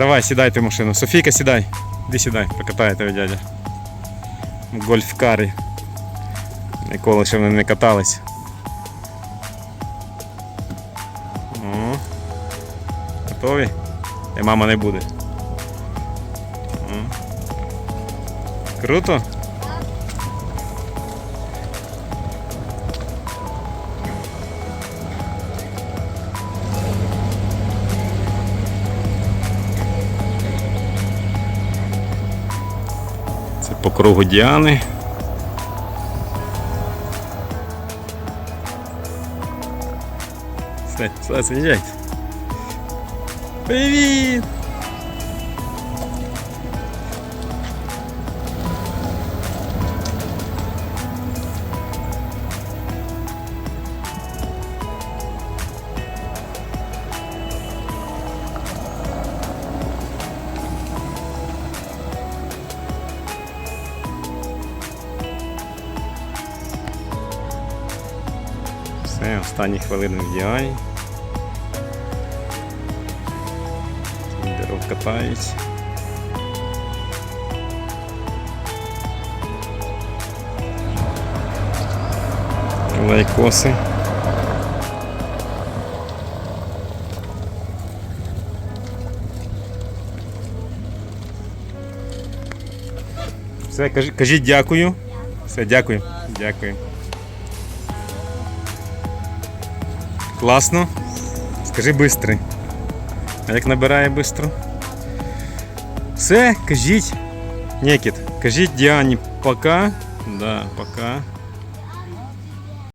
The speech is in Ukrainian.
Давай, сідайте в машину. Софійка, сідай. Іди сідай, покатає тебе дядя. В гольф-карі. Ніколи ще вони не катались. О. Готові? І мама не буде. О. Круто? Це по кругу Діани. Все, все, заїжджайте. Привіт! Все, останні хвилини в Діані. Дерев катають. Лайкоси. Все, кажи- кажіть дякую. Все, дякую. Дякую. Класно. Скажи бистрий. А як набирає бистро? Все, кажіть. Нікіт, кажіть Діані пока. Да, пока.